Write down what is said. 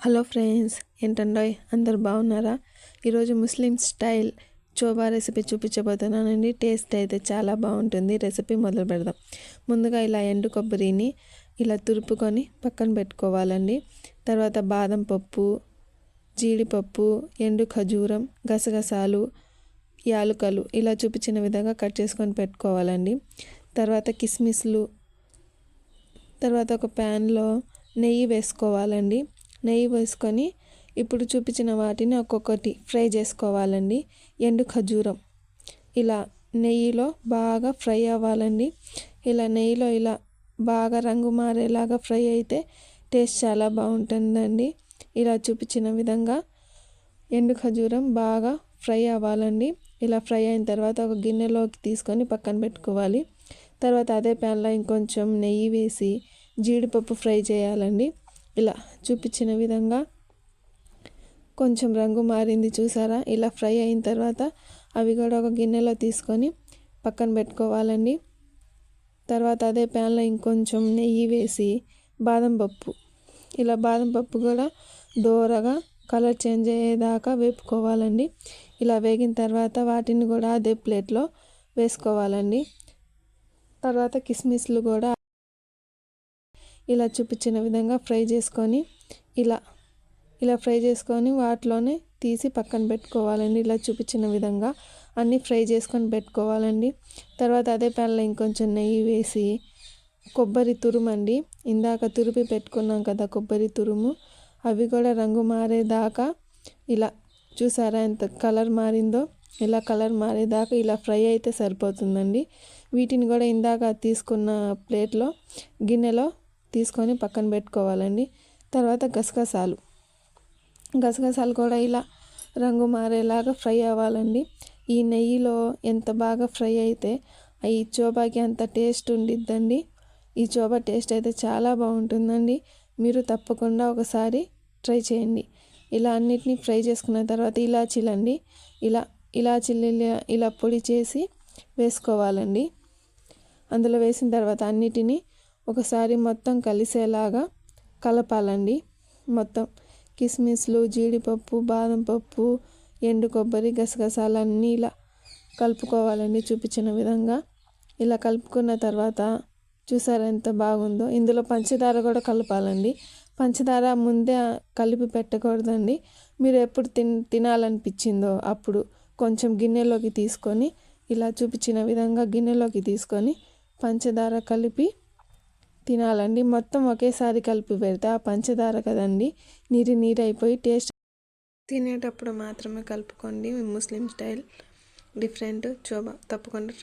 Hello friends ఏంటండోయ్? అందరు బాగున్నారా? ఈరోజు ముస్లిం స్టైల్ చోబా రెసిపీ చూపించబోతున్నానండి. టేస్ట్ అయితే చాలా బాగుంటుంది. రెసిపీ మొదలు పెడదాం. ముందుగా ఇలా ఎండు కొబ్బరిని ఇలా తురుపుకొని పక్కన పెట్టుకోవాలండి. తర్వాత బాదం పప్పు జీడిపప్పు ఎండు ఖజూరం గసగసాలు యాలుకలు ఇలా చూపించిన విధంగా కట్ చేసుకొని పెట్టుకోవాలండి. తర్వాత కిస్మిస్లు తర్వాత ఒక ప్యాన్లో నెయ్యి వేసుకోవాలండి. నెయ్యి వేసుకొని ఇప్పుడు చూపించిన వాటిని ఒక్కొక్కటి ఫ్రై చేసుకోవాలండి. ఎండు ఖజూరం. ఇలా నెయ్యిలో బాగా ఫ్రై అవ్వాలండి. ఇలా నెయ్యిలో ఇలా బాగా రంగు మారేలాగా ఫ్రై అయితే టేస్ట్ చాలా బాగుంటుందండి. ఇలా చూపించిన విధంగా ఎండు ఖజూరం బాగా ఫ్రై అవ్వాలండి. ఇలా ఫ్రై అయిన తర్వాత ఒక గిన్నెలోకి తీసుకొని పక్కన పెట్టుకోవాలి. తర్వాత అదే ప్యాన్లో ఇంకొంచెం నెయ్యి వేసి జీడిపప్పు ఫ్రై చేయాలండి. ఇలా చూపించిన విధంగా కొంచెం రంగు మారింది చూసారా? ఇలా ఫ్రై అయిన తర్వాత అవి కూడా ఒక గిన్నెలో తీసుకొని పక్కన పెట్టుకోవాలండి. తర్వాత అదే ప్యాన్లో ఇంకొంచెం నెయ్యి వేసి బాదం పప్పు. ఇలా బాదం పప్పు కూడా దోరగా కలర్ చేంజ్ అయ్యేదాకా వేపుకోవాలండి. ఇలా వేగిన తర్వాత వాటిని కూడా అదే ప్లేట్లో వేసుకోవాలండి. తర్వాత కిస్మిస్లు కూడా ఇలా చూపించిన విధంగా ఫ్రై చేసుకొని ఇలా ఇలా ఫ్రై చేసుకొని వాటిలోనే తీసి పక్కన పెట్టుకోవాలండి. ఇలా చూపించిన విధంగా అన్నీ ఫ్రై చేసుకొని పెట్టుకోవాలండి. తర్వాత అదే ప్యాన్లో ఇంకొంచెం నెయ్యి వేసి కొబ్బరి తురుమండి. ఇందాక తురిపి పెట్టుకున్నాం కదా కొబ్బరి తురుము. అవి కూడా రంగు మారేదాకా ఇలా చూసారా ఎంత కలర్ మారిందో? ఇలా కలర్ మారేదాకా ఇలా ఫ్రై అయితే సరిపోతుందండి. వీటిని కూడా ఇందాక తీసుకున్న ప్లేట్లో గిన్నెలో తీసుకొని పక్కన పెట్టుకోవాలండి. తర్వాత గసగసాలు. గసగసాలు కూడా ఇలా రంగు మారేలాగా ఫ్రై అవ్వాలండి. ఈ నెయ్యిలో ఎంత బాగా ఫ్రై అయితే ఈ చోబాకి అంత టేస్ట్ ఉండిద్దండి. ఈ చోబా టేస్ట్ అయితే చాలా బాగుంటుందండి. మీరు తప్పకుండా ఒకసారి ట్రై చేయండి. ఇలా అన్నిటినీ ఫ్రై చేసుకున్న తర్వాత ఇలాచీలండి. ఇలా ఇలాచీలు ఇలా పొడి చేసి వేసుకోవాలండి. అందులో వేసిన తర్వాత అన్నిటినీ ఒకసారి మొత్తం కలిసేలాగా కలపాలండి. మొత్తం కిస్మిస్లు జీడిపప్పు బాదం పప్పు ఎండు కొబ్బరి గసగసాలు అన్నీ ఇలా కలుపుకోవాలండి చూపించిన విధంగా. ఇలా కలుపుకున్న తర్వాత చూసారా ఎంత బాగుందో. ఇందులో పంచదార కూడా కలపాలండి. పంచదార ముందే కలిపి పెట్టకూడదండి. మీరు ఎప్పుడు తిన్ తినాలనిపించిందో అప్పుడు కొంచెం గిన్నెలోకి తీసుకొని ఇలా చూపించిన విధంగా గిన్నెలోకి తీసుకొని పంచదార కలిపి తినాలండి. మొత్తం ఒకేసారి కలిపి పెడితే ఆ పంచదార కదండి నీరు నీరు అయిపోయి టేస్ట్ తినేటప్పుడు మాత్రమే కలుపుకోండి. ముస్లిం స్టైల్ డిఫరెంట్. చోబా తప్పకుండా ట్రై